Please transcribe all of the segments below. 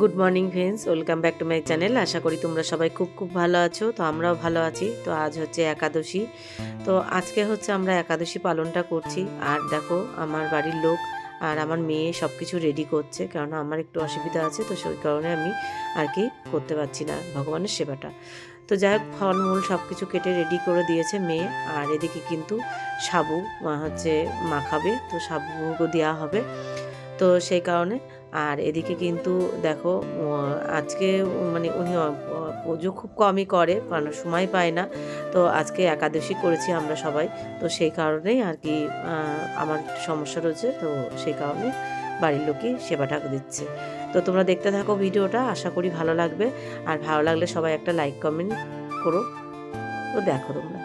Good morning friends welcome back to my channel আশা করি তোমরা সবাই খুব খুব ভালো আছো। তো আমরাও ভালো আছি। তো আজ হচ্ছে একাদশী। তো আজকে হচ্ছে আমরা একাদশী পালনটা করছি। আর দেখো, আমার বাড়ির লোক আর আমার মেয়ে সব কিছু রেডি করছে। কারণ আমার একটু অসুবিধা আছে, তো সেই কারণে আমি আর কি করতে পারছি না ভগবানের সেবাটা। তো যাই হোক, ফলমূল সব কিছু কেটে রেডি করে দিয়েছে মেয়ে। আর এদিকে কিন্তু সাবু হচ্ছে মাখাবে তো সাবু দেওয়া হবে। তো সেই কারণে আর এদিকে কিন্তু দেখো আজকে মানে উনি পুজো খুব কমই করে, কারণ সময় পায় না। তো আজকে একাদশী করেছি আমরা সবাই। তো সেই কারণেই আর কি আমার সমস্যা রয়েছে। তো সেই কারণে বাড়ির লোকই সেবাটা দিচ্ছে। তো তোমরা দেখতে থাকো ভিডিওটা, আশা করি ভালো লাগবে। আর ভালো লাগলে সবাই একটা লাইক কমেন্ট করো। তো দেখো তোমরা।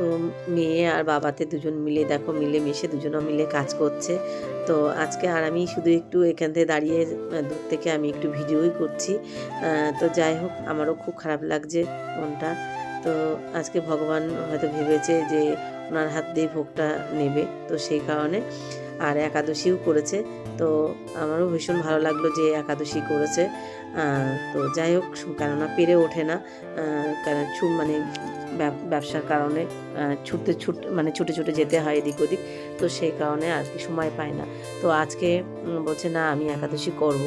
তো মেয়ে আর বাবাতে দুজন মিলে, দেখো মিলে মিশে দুজনে মিলে কাজ করছে। তো আজকে আর আমি শুধু একটু এখান থেকে দাঁড়িয়ে দূর থেকে আমি একটু ভিডিওই করছি। তো যাই হোক, আমারও খুব খারাপ লাগছে মনটা। তো আজকে ভগবান হয়তো ভেবেছে যে ওনার হাত দিয়ে ভোগটা নেবে, তো সেই কারণে। আর একাদশীও করেছে, তো আমারও ভীষণ ভালো লাগল যে একাদশী করেছে। তো যাই হোক, কেননা পেরে ওঠে না। ছু- মানে ব্যবসার কারণে ছুটতে ছুট মানে ছুটে ছুটে যেতে হয় এদিক ওদিক। তো সেই কারণে আর কি সময় পায় না। তো আজকে বলছে, না, আমি একাদশী করব।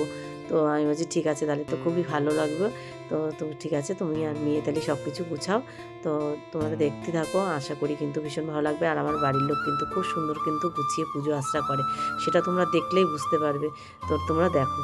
তো আমি বলছি, ঠিক আছে, তাহলে তো খুবই ভালো লাগবে। তো তো ঠিক আছে, তুমি আর মেয়ে, তাহলে সব কিছু গুছাও। তো তোমরা দেখতে থাকো, আশা করি কিন্তু ভীষণ ভালো লাগবে। আর আমার বাড়ির লোক কিন্তু খুব সুন্দর কিন্তু গুছিয়ে পুজো আশ্রা করে। সেটা তোমরা দেখলেই বুঝতে পারবে। তো তোমরা দেখো।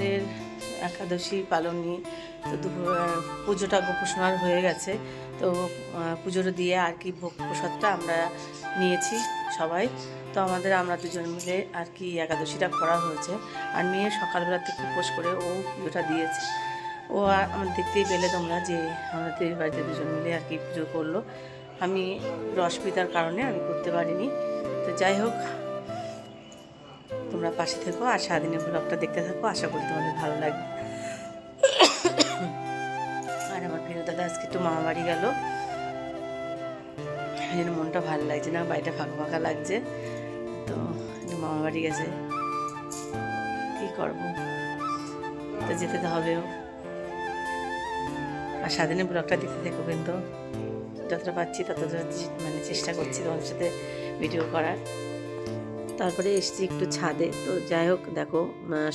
আমাদের একাদশী পালন তো দুপুর পুজোটা গোপোষণার হয়ে গেছে। তো পুজোটা দিয়ে আর কি ভোগ প্রসাদটা আমরা নিয়েছি সবাই। তো আমাদের, আমরা দুজন মিলে আর কি একাদশীটা করা হয়েছে। আর মেয়ে সকালবেলা থেকে উপোস করে ও পুজোটা দিয়েছে। ও আমার দেখতেই পেলে তোমরা যে আমাদের বাড়িতে দুজন মিলে আর কি পুজো করল। আমি অসুবিধার কারণে আমি করতে পারিনি। তো যাই হোক তোমরা পাশে থেকো আর সারাদিনের ব্লগটা দেখতে থাকো। আশা করি তোমাদের ভালো লাগবে। আর আমার প্রিয় দাদা, আজকে একটু মামা বাড়ি গেল জন্য মনটা ভালো লাগছে না, বাড়িটা ফাঁকা ফাঁকা লাগছে। তো মামা বাড়ি গেছে। কী করব? তো যেতে তো হবেও। আর সারাদিনের ব্লগটা দেখতে দেখো কিন্তু। যতটা পাচ্ছি ততটা মানে চেষ্টা করছি তোমাদের সাথে ভিডিও করার। তারপরে এসেছি একটু ছাদে। তো যাই হোক দেখো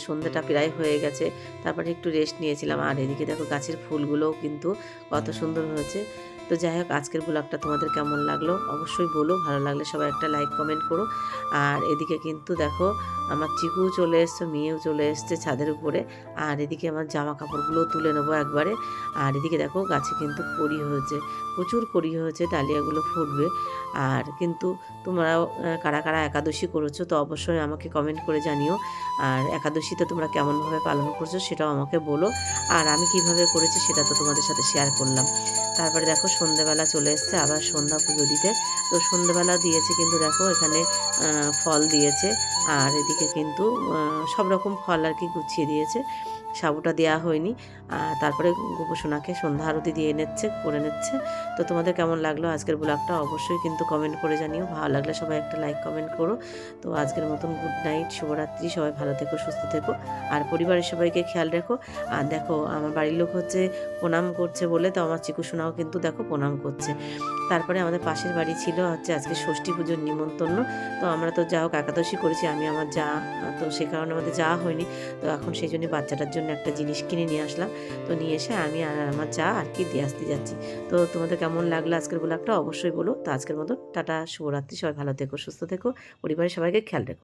সন্ধ্যাটা প্রায় হয়ে গেছে। তারপরে একটু রেস্ট নিয়েছিলাম। আর এদিকে দেখো গাছের ফুলগুলোও কিন্তু কত সুন্দর হয়েছে। তো যাই হোক আজকের ব্লগটা তোমাদের কেমন লাগল? অবশ্যই বলো। ভালো লাগলে সবাই একটা লাইক কমেন্ট করো। আর এদিকে কিন্তু দেখো আমার চিকুও চলে এসছে, মেয়েও চলে এসছে ছাদের উপরে। আর এদিকে আমার জামা কাপড়গুলো তুলে নেব একবারে। আর এদিকে দেখো গাছে কিন্তু কড়ি হয়েছে, প্রচুর কড়ি হয়েছে, ডালিয়াগুলো ফুটবে। আর কিন্তু তোমরাও কারা কারা একাদশী করেছ তো অবশ্যই আমাকে কমেন্ট করে জানিও। আর একাদশীতে তোমরা কেমনভাবে পালন করছ সেটাও আমাকে বলো। আর আমি কীভাবে করেছি সেটা তো তোমাদের সাথে শেয়ার করলাম। তারপরে দেখো সন্ধেবেলা চলে এসছে আবার সন্ধ্যা পুজো দিতে। তো সন্ধেবেলা দিয়েছে কিন্তু দেখো এখানে ফল দিয়েছে। আর এদিকে কিন্তু সব রকম ফল আর কি গুছিয়ে দিয়েছে। সাবুটা দেওয়া হয়নি। আর তারপরে গোপসোনাকে সন্ধ্যা আরতি দিয়ে নিচ্ছে করে নিচ্ছে। তো তোমাদের কেমন লাগল আজকের ব্লগটা? অবশ্যই কিন্তু কমেন্ট করে জানিও। ভালো লাগলে সবাই একটা লাইক কমেন্ট করো। তো আজকের মতন গুড নাইট শুভরাত্রি। সবাই ভালো থেকো, সুস্থ থেকো। আর পরিবারের সবাইকে খেয়াল রেখো। আর দেখো, আমার বাড়ির লোক হচ্ছে প্রণাম করছে বলে, তো আমার চিকুসোনাও কিন্তু দেখো প্রণাম করছে। তারপরে আমাদের পাশের বাড়ি ছিল হচ্ছে আজকে ষষ্ঠী পুজোর নিমন্ত্রণ। তো আমরা তো যা হোক একাদশী করেছি, আমি আমার যা, তো সে কারণে আমাদের যাওয়া হয়নি। তো এখন সেই জন্য বাচ্চাটার জন্য একটা জিনিস কিনে নিয়ে আসলাম। তো নিয়ে এসে আমি আর আমার যা আর কি দিয়ে আসতে যাচ্ছি। তো তোমাদের কেমন লাগল আজকের একটা অবশ্যই বলো। তো আজকের মতো টাটা, শুভরাত্রি। সবাই ভালো থেকো, সুস্থ থেকো। পরিবারের সবাইকে খেয়াল রেখো।